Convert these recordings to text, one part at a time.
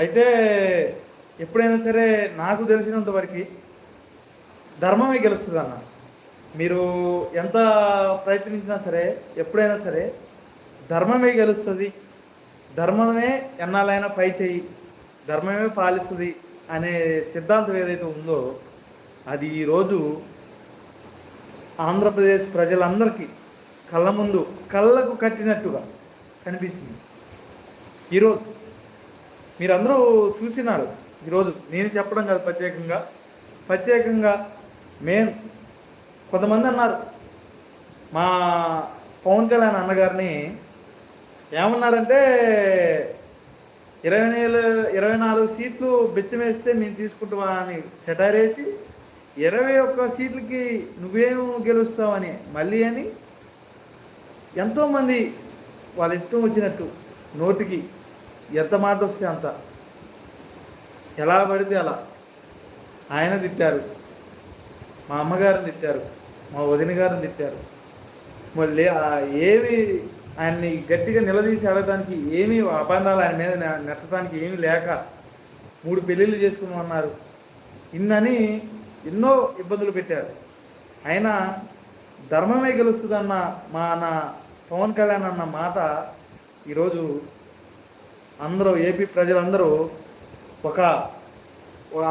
అయితే ఎప్పుడైనా సరే నాకు తెలిసినంత వరకు ధర్మమే గెలుస్తుంది అన్న మీరు ఎంత ప్రయత్నించినా సరే ఎప్పుడైనా సరే ధర్మమే గెలుస్తుంది. ధర్మమే ఎన్నాళ్ళైనా పై చేయి ధర్మమే పాలిస్తుంది అనే సిద్ధాంతం ఏదైతే ఉందో అది ఈరోజు ఆంధ్రప్రదేశ్ ప్రజలందరికీ కళ్ళ ముందు కళ్ళకు కట్టినట్టుగా కనిపించింది. ఈరోజు మీరందరూ చూసినారు. ఈరోజు నేను చెప్పడం కాదు ప్రత్యేకంగా. ప్రత్యేకంగా మేం కొంతమంది అన్నారు. మా పవన్ కళ్యాణ్ అన్నగారిని ఏమన్నారంటే ఇరవై వేలు ఇరవై నాలుగు సీట్లు బిచ్చం వేస్తే మేము తీసుకుంటామా అని సెటైర్ వేసి ఇరవై ఒక్క సీట్లకి నువ్వేం గెలుస్తావని మళ్ళీ అని ఎంతోమంది వాళ్ళ ఇష్టం వచ్చినట్టు నోటికి ఎంత మాట వస్తే అంత. ఎలా పడితే అలా. ఆయన తిట్టారు. మా అమ్మగారిని తిట్టారు. మా వదిన గారిని తిట్టారు. మళ్ళీ ఏమి ఆయన్ని గట్టిగా నిలదీసి అడగడానికి ఏమీ అబంధాలు ఆయన మీద నెట్టడానికి ఏమీ లేక మూడు పెళ్ళిళ్ళు చేసుకున్నామన్నారు. ఇన్నని ఎన్నో ఇబ్బందులు పెట్టారు. అయినా ధర్మమే గెలుస్తుందన్న మా నా పవన్ కళ్యాణ్ అన్న మాట ఈరోజు అందరూ ఏపీ ప్రజలందరూ ఒక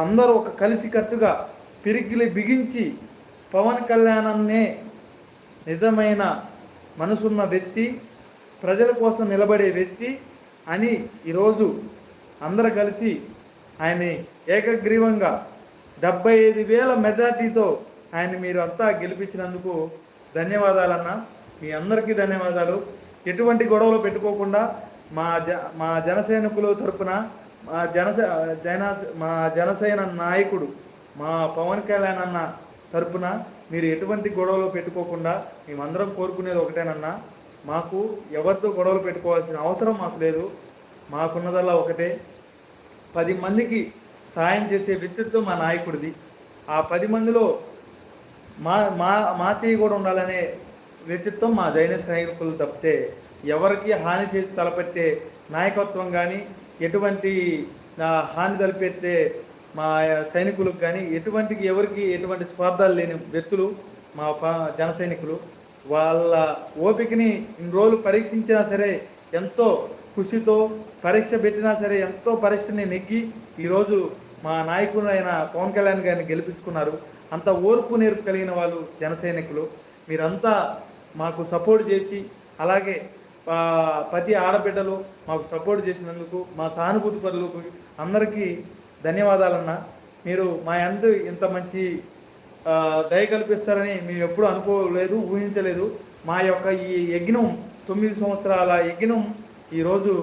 అందరూ ఒక కలిసికట్టుగా పిరిగిలి బిగించి పవన్ కళ్యాణన్నే నిజమైన మనసున్న వ్యక్తి ప్రజల కోసం నిలబడే వ్యక్తి అని ఈరోజు అందరూ కలిసి ఆయన్ని ఏకగ్రీవంగా డెబ్బై ఐదు వేల మెజార్టీతో ఆయన మీరు అంతా గెలిపించినందుకు ధన్యవాదాలన్న. మీ అందరికీ ధన్యవాదాలు. ఎటువంటి గొడవలు పెట్టుకోకుండా మా జ మా జనసైనికుల తరపున మా జనస జన మా జనసేన నాయకుడు మా పవన్ కళ్యాణ్ అన్న తరపున మీరు ఎటువంటి గొడవలు పెట్టుకోకుండా మేమందరం కోరుకునేది ఒకటేనన్నా. మాకు ఎవరితో గొడవలు పెట్టుకోవాల్సిన అవసరం మాకు లేదు. మాకున్నదల్లా ఒకటే. పది మందికి సాయం చేసే వ్యక్తిత్వం మా నాయకుడిది. ఆ పది మందిలో మా మా మా చేయి కూడా ఉండాలనే వ్యక్తిత్వం మా జైన సైనికులు తప్పితే ఎవరికి హాని చేసి తలపెట్టే నాయకత్వం కానీ ఎటువంటి హాని తలపెట్టే మా సైనికులకు కానీ ఎటువంటి ఎవరికి ఎటువంటి స్వార్థాలు లేని వ్యక్తులు మా జన సైనికులు వాళ్ళ ఓపికని ఇన్ని రోజులు పరీక్షించినా సరే ఎంతో కృషితో పరీక్ష పెట్టినా సరే ఎంతో పరీక్షని నెగ్గి ఈరోజు మా నాయకుడు అయిన పవన్ కళ్యాణ్ గారిని గెలిపించుకున్నారు. అంత ఓర్పు నేర్పు కలిగిన వాళ్ళు జన సైనికులు. మీరంతా మాకు సపోర్ట్ చేసి అలాగే ప్రతి ఆడబిడ్డలు మాకు సపోర్ట్ చేసినందుకు మా సానుభూతి పరులకు అందరికీ ధన్యవాదాలన్నా. మీరు మా అందు ఇంత మంచి దయ కల్పిస్తారని మేము ఎప్పుడూ అనుకోలేదు ఊహించలేదు. మా యొక్క ఈ యజ్ఞం తొమ్మిది సంవత్సరాల యజ్ఞం ఈరోజు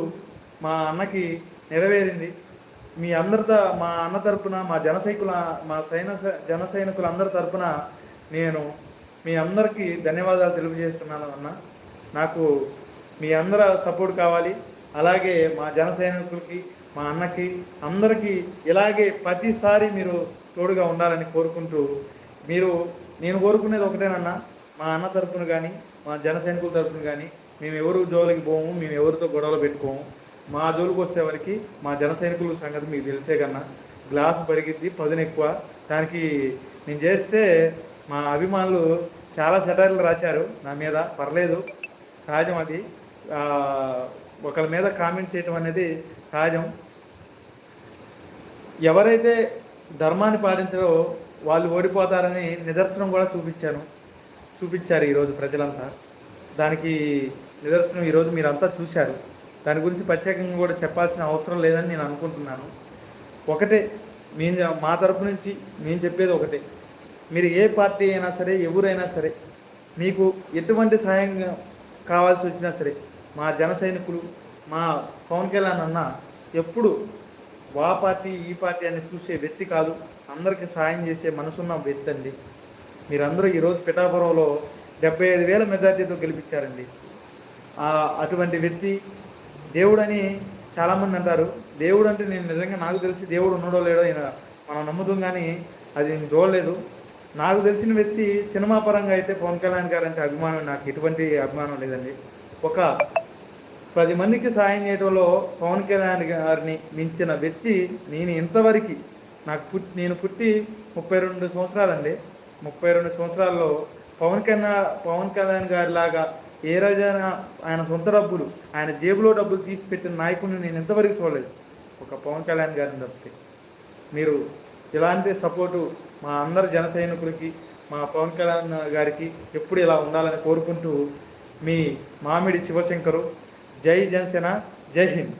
మా అన్నకి నెరవేరింది. మీ అందరితో మా అన్న తరపున మా జనసైకుల మా సైన జన సైనికుల అందరి తరపున నేను మీ అందరికీ ధన్యవాదాలు తెలియజేస్తున్నాను అన్న. నాకు మీ అందర సపోర్ట్ కావాలి. అలాగే మా జన సైనికులకి మా అన్నకి అందరికీ ఇలాగే ప్రతిసారి మీరు తోడుగా ఉండాలని కోరుకుంటూ మీరు నేను కోరుకునేది ఒకటేనన్నా మా అన్న తరపున కానీ మా జన సైనికుల తరపున కానీ మేము ఎవరు జోలికి పోము మేము ఎవరితో గొడవలు పెట్టుకోము. మా జోలికి వారికి మా జన సైనికుల సంగతి మీకు తెలిసే కన్నా గ్లాస్ పరిగిద్ది పదును ఎక్కువ. దానికి నేను చేస్తే మా అభిమానులు చాలా సెటైర్లు రాశారు నా మీద. పర్లేదు సహజం అది. ఒకరి మీద కామెంట్ చేయటం అనేది సహజం. ఎవరైతే ధర్మాన్ని పాటించారో వాళ్ళు ఓడిపోతారని నిదర్శనం కూడా చూపించాను. చూపించారు ఈరోజు ప్రజలంతా. దానికి నిదర్శనం ఈరోజు మీరంతా చూశారు. దాని గురించి ప్రత్యేకంగా కూడా చెప్పాల్సిన అవసరం లేదని నేను అనుకుంటున్నాను. ఒకటే మేము మా తరపు నుంచి మేము చెప్పేది ఒకటే. మీరు ఏ పార్టీ అయినా సరే ఎవరైనా సరే మీకు ఎటువంటి సహాయం కావాల్సి వచ్చినా సరే మా జన సైనికులు మా పవన్ కళ్యాణ్ అన్న ఎప్పుడు వా పార్టీ ఈ పార్టీ అని చూసే వ్యక్తి కాదు. అందరికీ సాయం చేసే మనసున్న వ్యక్తి అండి. మీరందరూ ఈరోజు పిఠాపురంలో డెబ్బై ఐదు వేల మెజార్టీతో గెలిపించారండి. అటువంటి వ్యక్తి దేవుడని చాలామంది అంటారు. దేవుడు అంటే నేను నిజంగా నాకు తెలిసి దేవుడు ఉన్నాడో లేడో మనం నమ్ముతాం కానీ అది నేను చూడలేదు. నాకు తెలిసిన వ్యక్తి సినిమా పరంగా అయితే పవన్ కళ్యాణ్ గారు అంటే అభిమానం నాకు ఎటువంటి అభిమానం లేదండి. ఒక పది మందికి సాయం చేయడంలో పవన్ కళ్యాణ్ గారిని మించిన వ్యక్తి నేను ఇంతవరకు. నాకు పుట్టి నేను పుట్టి ముప్పై రెండు సంవత్సరాలండి. ముప్పై రెండు సంవత్సరాల్లో పవన్ కళ్యాణ్ పవన్ కళ్యాణ్ గారి లాగా ఏ రోజైనా ఆయన సొంత డబ్బులు ఆయన జేబులో డబ్బులు తీసి పెట్టిన నాయకుడిని నేను ఇంతవరకు చూడలేదు. ఒక పవన్ కళ్యాణ్ గారిని తప్పితే. మీరు ఇలాంటి సపోర్టు మా అందరి జన సైనికులకి మా పవన్ కళ్యాణ్ గారికి ఎప్పుడు ఇలా ఉండాలని కోరుకుంటూ మీ మామిడి శివశంకరు జై జనసేన జై హింద్